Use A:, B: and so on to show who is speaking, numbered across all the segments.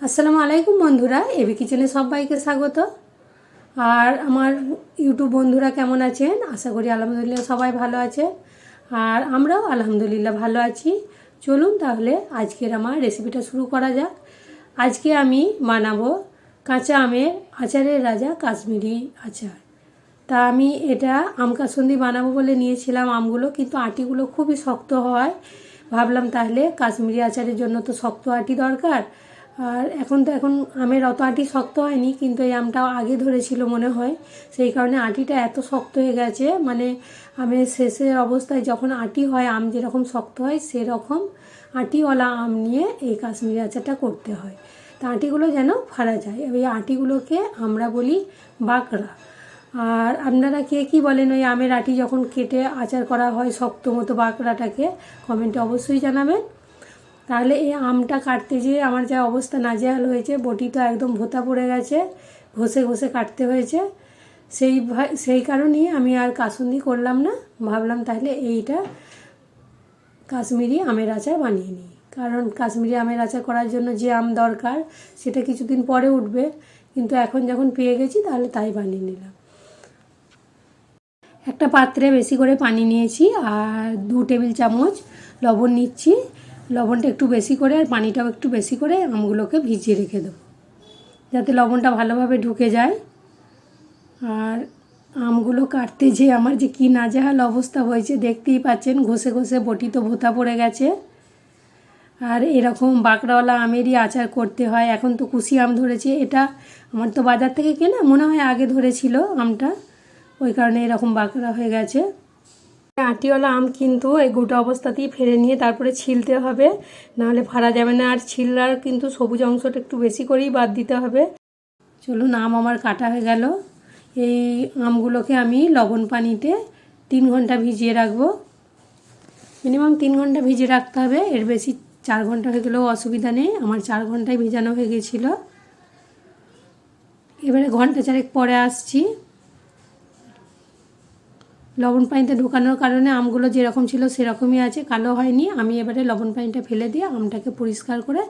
A: আসসালামু আলাইকুম বন্ধুরা, এবি কিচেনে সবাইকে স্বাগত। আর আমার ইউটিউব বন্ধুরা কেমন আছেন? আশা করি আলহামদুলিল্লাহ সবাই ভালো আছে আর আমরাও আলহামদুলিল্লাহ ভালো আছি। চলুন তাহলে আজকের আমার রেসিপিটা শুরু করা যাক। আজকে আমি বানাবো কাঁচা আমের আচারের রাজা কাশ্মীরি আচার। তা আমি এটা আম কাসুন্দি বানাবো বলে নিয়েছিলাম আমগুলো, কিন্তু আটিগুলো খুবই শক্ত হয়। ভাবলাম তাহলে কাশ্মীরি আচারের জন্য তো শক্ত আটি দরকার। আর এখন তো এখন আমের অত আটি শক্ত হয়নি, কিন্তু এই আমটাও আগে ধরেছিল মনে হয়। সেই কারণে আটিটা এত শক্ত হয়ে গেছে মানে আমের শেষের অবস্থায় যখন আটি হয়, আম যেরকম শক্ত হয়, সেরকম আটিওয়ালা আম নিয়ে এই কাশ্মীরি আচারটা করতে হয়। তা আটিগুলো যেন ফাড়া যায় ওই আটিগুলোকে আমরা বলি বাঁকড়া। আর আপনারা কে কী বলেন ওই আমের আটি যখন কেটে আচার করা হয় শক্ত মতো বাঁকড়াটাকে, কমেন্টে অবশ্যই জানাবেন। তাহলে এই আমটা কাটতে যেয়ে আমার যা অবস্থা নাজেহাল হয়েছে, বটি তো একদম ভোতা পড়ে গেছে, ঘষে ঘষে কাটতে হয়েছে। সেই সেই কারণেই আমি আর কাসুন্দি করলাম না। ভাবলাম তাহলে এইটা কাশ্মীরি আমের আচার বানিয়ে নিই। কারণ কাশ্মীরি আমের আচার করার জন্য যে আম দরকার, সেটা কিছুদিন পরে উঠবে। কিন্তু এখন যখন পেয়ে গেছি, তাহলে তাই বানিয়ে নিলাম। একটা পাত্রে বেশি করে পানি নিয়েছি, আর দু টেবিল চামচ লবণ নিচ্ছি। লবণটা একটু বেশি করে আর পানিটাও একটু বেশি করে আমগুলোকে ভিজিয়ে রেখে দেবো। যাতে লবণটা ভালোভাবে ঢুকে যায়। আর আমগুলো কাটতে যে আমার যে কী নাজেহাল অবস্থা হয়েছে, দেখতেই পাচ্ছেন, ঘষে ঘষে বটি তো ভোতা পড়ে গেছে। আর এরকম বাঁকড়াওয়ালা আমেরই আচার করতে হয়। এখন তো কুশি আম ধরেছে। এটা আমার তো বাজার থেকে কেনা, মনে হয় আগে ধরেছিল আমটা। ওই কারণে এরকম বাঁকড়া হয়ে গেছে। আটিওয়ালা আম কিন্তু এই গোটা অবস্থাতেই ফেলে নিয়ে তারপরে ছিলতে হবে। নাহলে ফাড়া যাবে না। আর ছিলার কিন্তু সবুজ অংশটা একটু বেশি করেই বাদ দিতে হবে। চলুন, আম আমার কাটা হয়ে গেল। এই আমগুলোকে আমি লবণ পানিতে তিন ঘণ্টা ভিজিয়ে রাখব। মিনিমাম তিন ঘণ্টা ভিজিয়ে রাখতে হবে। এর বেশি চার ঘণ্টা হয়ে গেলেও অসুবিধা নেই। আমার চার ঘন্টায় ভিজানো হয়ে গেছিল। এবারে ঘণ্টা চারেক পরে আসছি। লবণ পানিতে ঢোকানোর কারণে আমগুলো যেরকম ছিল সেরকমই আছে, কালো হয়নি। আমি এবারে লবণ পানিটা ফেলে দিয়ে আমটাকে পরিষ্কার করে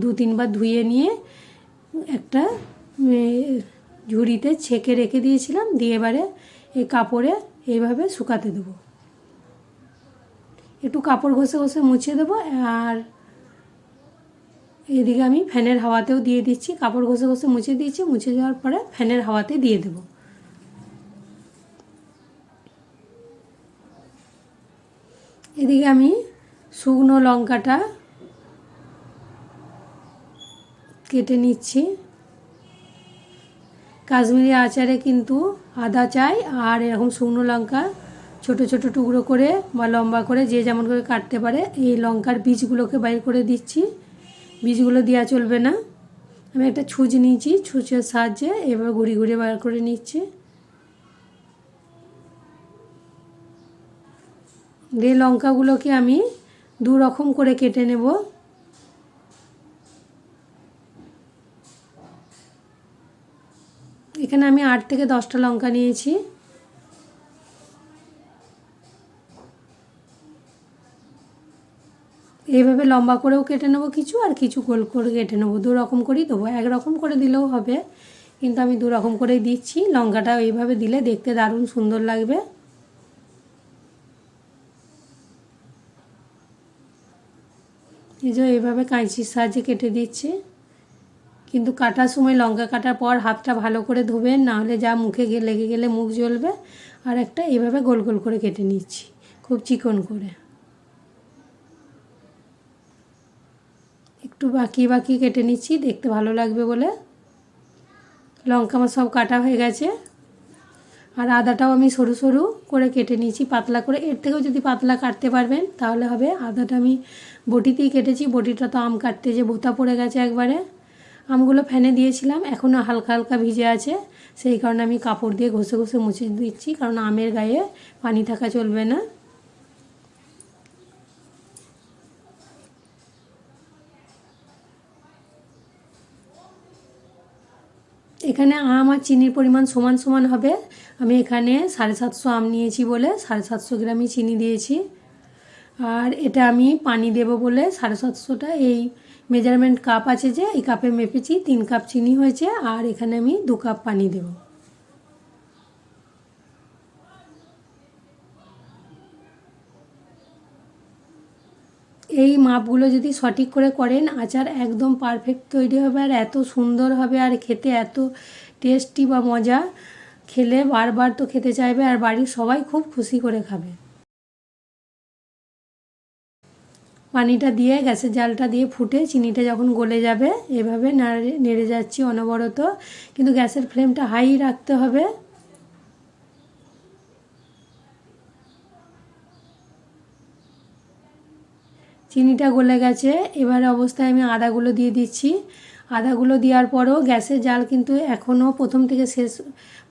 A: দু তিনবার ধুয়ে নিয়ে একটা ঝুড়িতে ছেঁকে রেখে দিয়েছিলাম, দিয়ে এবারে এই কাপড়ে এইভাবে শুকাতে দেবো। একটু কাপড় ঘষে ঘষে মুছে দেবো আর এদিকে আমি ফ্যানের হাওয়াতেও দিয়ে দিচ্ছি। কাপড় ঘষে ঘষে মুছে দিয়েছি, মুছে যাওয়ার পরে ফ্যানের হাওয়াতে দিয়ে দেবো। এদিকে আমি শুকনো লঙ্কাটা কেটে নিচ্ছি। কাশ্মীরি আচারে কিন্তু আদা চাই আর এরকম শুকনো লঙ্কা ছোট ছোট টুকরো করে বা লম্বা করে যে যেমন করে কাটতে পারে এই লঙ্কার বীজগুলোকে বাইর করে দিচ্ছি। বীজগুলো দেওয়া চলবে না। আমি একটা ছুঁচ নিয়েছি, ছুঁচের সাহায্যে এবার ঘুরি ঘুরে বার করে নিচ্ছি। দিয়ে লঙ্কাগুলোকে আমি দু রকম করে কেটে নেব। এখানে আমি আট থেকে দশটা লঙ্কা নিয়েছি। এইভাবে লম্বা করেও কেটে নেব কিছু আর কিছু গোল করে কেটে নেব। দু রকম করেই দেবো। এক রকম করে দিলেও হবে, কিন্তু আমি দু রকম করেই দিচ্ছি। লঙ্কাটা এইভাবে দিলে দেখতে দারুণ সুন্দর লাগবে। এই যে এইভাবে কাঁচির সাহায্যে কেটে দিচ্ছি। কিন্তু কাটার সময় লঙ্কা কাটার পর হাতটা ভালো করে ধোবেন নাহলে যা মুখে লেগে গেলে মুখ জ্বলবে। আর একটা এইভাবে গোল গোল করে কেটে নিচ্ছি, খুব চিকন করে। একটু বাকি বাকি কেটে নিচ্ছি, দেখতে ভালো লাগবে বলে। লঙ্কা আমার সব কাটা হয়ে গেছে। আর আদাটাও আমি সরু সরু করে কেটে নিয়েছি, পাতলা করে। এর থেকেও যদি পাতলা কাটতে পারবেন, তাহলে হবে আদাটা আমি বটিতেই কেটেছি। বটিটা তো আম কাটতে যে ভোতা পড়ে গেছে একবারে। আমগুলো ফ্যানে দিয়েছিলাম এখনও হালকা হালকা ভিজে আছে। সেই কারণে আমি কাপড় দিয়ে ঘষে ঘষে মুছে দিচ্ছি, কারণ আমের গায়ে পানি থাকা চলবে না। এখানে আম আর চিনির পরিমাণ সমান সমান হবে। আমি এখানে সাড়ে সাতশো আম নিয়েছি বলে সাড়ে সাতশো গ্রামই চিনি দিয়েছি। আর এটা আমি পানি দেব বলে সাড়ে সাতশোটা এই মেজারমেন্ট কাপ আছে যে, এই কাপে মেপেছি, তিন কাপ চিনি হয়েছে, আর এখানে আমি দু কাপ পানি দেবো। এই মাপগুলো যদি সঠিক করে করেন, আচার একদম পারফেক্ট তৈরি হবে আর এত সুন্দর হবে আর খেতে এত টেস্টি বা মজা। খেলে বারবার তো খেতে চাইবে আর বাড়ির সবাই খুব খুশি করে খাবে। পানিটা দিয়ে, গ্যাসের জালটা দিয়ে ফুটে চিনিটা যখন গলে যাবে, এভাবে নাড়ে যাচ্ছি অনবরত। কিন্তু গ্যাসের ফ্লেমটা হাই রাখতে হবে। চিনিটা গলে গেছে। এবার অবস্থায় আমি আদাগুলো দিয়ে দিচ্ছি। আদাগুলো দেওয়ার পরও গ্যাসের জাল কিন্তু এখনও প্রথম থেকে শেষ,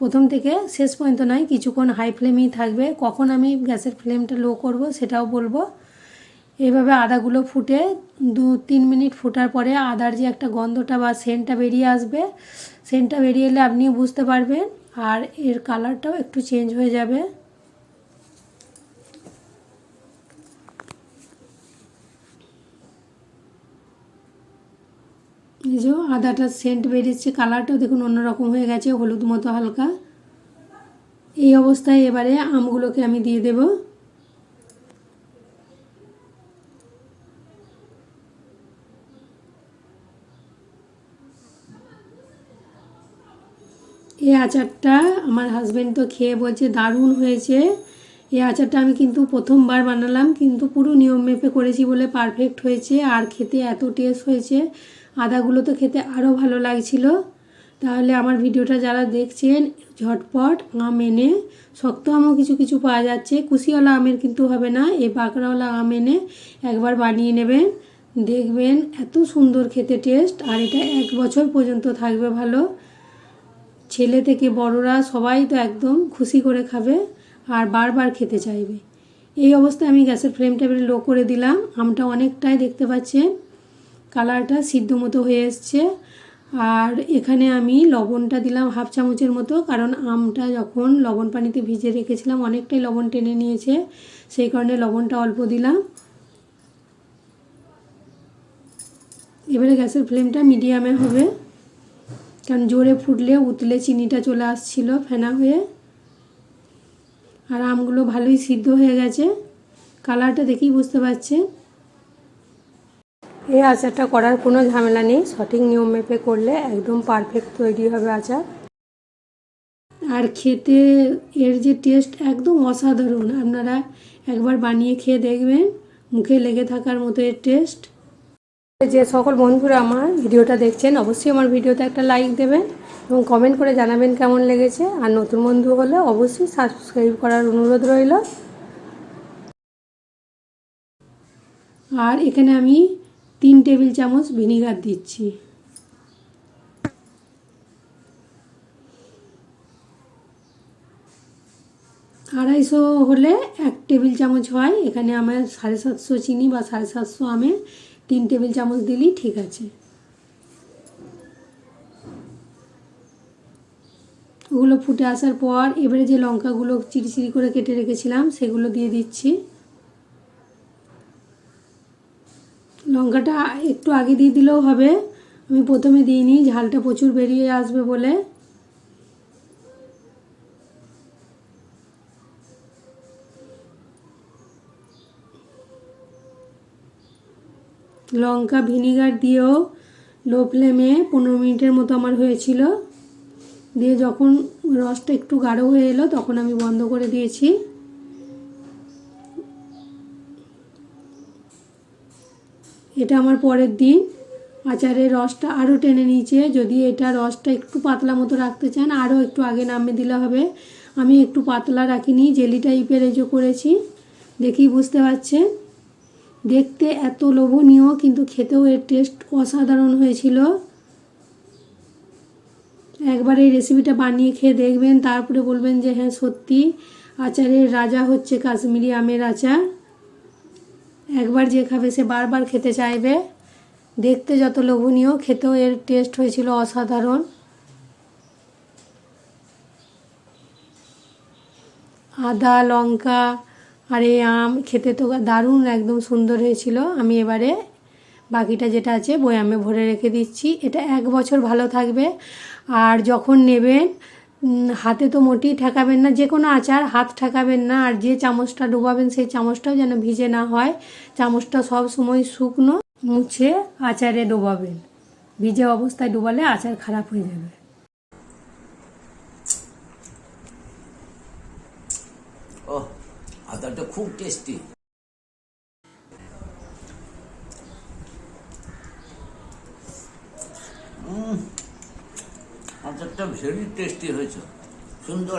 A: প্রথম থেকে শেষ পর্যন্ত নয়, কিছুক্ষণ হাই ফ্লেমেই থাকবে। কখন আমি গ্যাসের ফ্লেমটা লো করব সেটাও বলব। এইভাবে আদাগুলো ফুটে দু, তিন মিনিট ফোটার পরে আদার যে একটা গন্ধটা বা সেন্টটা বেরিয়ে আসবে সেন্টটা বেরিয়ে এলে আপনিও বুঝতে পারবেন। আর এর কালারটাও একটু চেঞ্জ হয়ে যাবে। এই যে সেন্ট বেরিয়েছে কালারটাও দেখুন অন্যরকম হয়ে গেছে, হলুদ মতো হালকা। এই অবস্থায় এবারে আমগুলোকে আমি দিয়ে দেব। এই আচারটা আমার হাজব্যান্ড তো খেয়ে বলছে, দারুণ হয়েছে। এই আচারটা আমি কিন্তু প্রথমবার বানালাম, কিন্তু পুরো নিয়ম মেপে করেছি বলে পারফেক্ট হয়েছে, আর খেতে এত টেস্ট হয়েছে। আদাগুলো তো খেতে আরও ভালো লাগছিল। তাহলে আমার ভিডিওটা যারা দেখছেন, ঝটপট আম এনে, শক্ত আমও কিছু কিছু পাওয়া যাচ্ছে। কুশিওয়ালা আমের কিন্তু হবে না, এই বাঁকড়াওয়ালা আম এনে একবার বানিয়ে নেবেন। দেখবেন এত সুন্দর খেতে টেস্ট আর এটা এক বছর পর্যন্ত থাকবে ভালো। ছেলে থেকে বড়রা সবাই তো একদম খুশি করে খাবে আর বারবার খেতে চাইবে। এই অবস্থায় আমি গ্যাসের ফ্লেমটা লো করে দিলাম। আমটা অনেকটাই দেখতে পাচ্ছেন। কালারটা সিদ্ধ মতো হয়ে এসছে। আর এখানে আমি লবণটা দিলাম হাফ চামচের মতো, কারণ আমটা যখন লবণ পানিতে ভিজে রেখেছিলাম, অনেকটাই লবণ টেনে নিয়েছে, সেই কারণে লবণটা অল্প দিলাম। এবারে গ্যাসের ফ্লেমটা মিডিয়ামে হবে, কারণ জোরে ফুটলে, উতলে চিনিটা চলে আসছিল ফেনা হয়ে। আর আমগুলো ভালোই সিদ্ধ হয়ে গেছে। কালারটা দেখেই বুঝতে পারছেন। এই আচারটা করার কোনো ঝামেলা নেই। সঠিক নিয়ম মেপে করলে একদম পারফেক্ট তৈরি হবে আচার। আর খেতে এর যে টেস্ট একদম অসাধারণ। আপনারা একবার বানিয়ে খেয়ে দেখবেন, মুখে লেগে থাকার মতো এর টেস্ট যে সকল বন্ধুরা আমার ভিডিওটা দেখছেন, অবশ্যই আমার ভিডিওতে একটা লাইক দেবেন এবং কমেন্ট করে জানাবেন কেমন লেগেছে। আর নতুন বন্ধু হলে অবশ্যই সাবস্ক্রাইব করার অনুরোধ রইল। আর এখানে আমি তিন টেবিল চামচ ভিনিগার দিচ্ছি। আড়াইশো হলে এক টেবিল চামচ হয়, এখানে আমার সাড়ে সাতশো চিনি বা সাড়ে সাতশো আমে তিন টেবিল চামচ দিলেই ঠিক আছে। ওগুলো ফুটে আসার পর এবারে যে লঙ্কাগুলো চিরি চিরি করে কেটে রেখেছিলাম, সেগুলো দিয়ে দিচ্ছি। লঙ্কাটা একটু আগে দিয়ে দিলেও হবে। আমি প্রথমে দিইনি ঝালটা প্রচুর বেরিয়ে আসবে বলে। লঙ্কা ভিনিগার দিয়েও লো ফ্লেমে পনেরো মিনিটের মতো আমার হয়েছিল। দিয়ে যখন রসটা একটু গাঢ় হয়ে এলো, তখন আমি বন্ধ করে দিয়েছি। এটা আমার পরের দিন। আচারের রসটা আরও টেনে নিয়েছে। যদি এটা রসটা একটু পাতলা মতো রাখতে চান আরও একটু আগে নামিয়ে দিলে হবে। আমি একটু পাতলা রাখিনি জেলি টাইপের যে করেছি। দেখি, বুঝতে পারছেন দেখতে এত লোভনীয়, কিন্তু খেতেও এর টেস্ট অসাধারণ হয়েছিল। একবার এই রেসিপিটা বানিয়ে খেয়ে দেখবেন, তারপরে বলবেন যে হ্যাঁ সত্যি। আচারের রাজা হচ্ছে কাশ্মীরি আমের আচার। একবার যে খাবে সে বারবার খেতে চাইবে। দেখতে যত লোভনীয়, খেতেও এর টেস্ট হয়েছিল অসাধারণ। আদা, লঙ্কা আর এই আম খেতে তো দারুণ, একদম সুন্দর হয়েছিল। আমি এবারে বাকিটা যেটা আছে, বয়ামে ভরে রেখে দিচ্ছি। এটা এক বছর ভালো থাকবে। আর যখন নেবেন হাতে তো মোটেই ঠেকাবেন না, যে কোনো আচার হাত ঠেকাবেন না, আর যে চামচটা ডুবাবেন সেই চামচটাও যেন ভিজে না হয়। চামচটা সব সময় শুকনো মুছে আচারে ডোবাবেন। ভিজে অবস্থায় ডুবালে আচার খারাপ হয়ে যাবে।
B: আচারটা খুব টেস্টি। আচারটা ভেরি টেস্টি হয়েছে। সুন্দর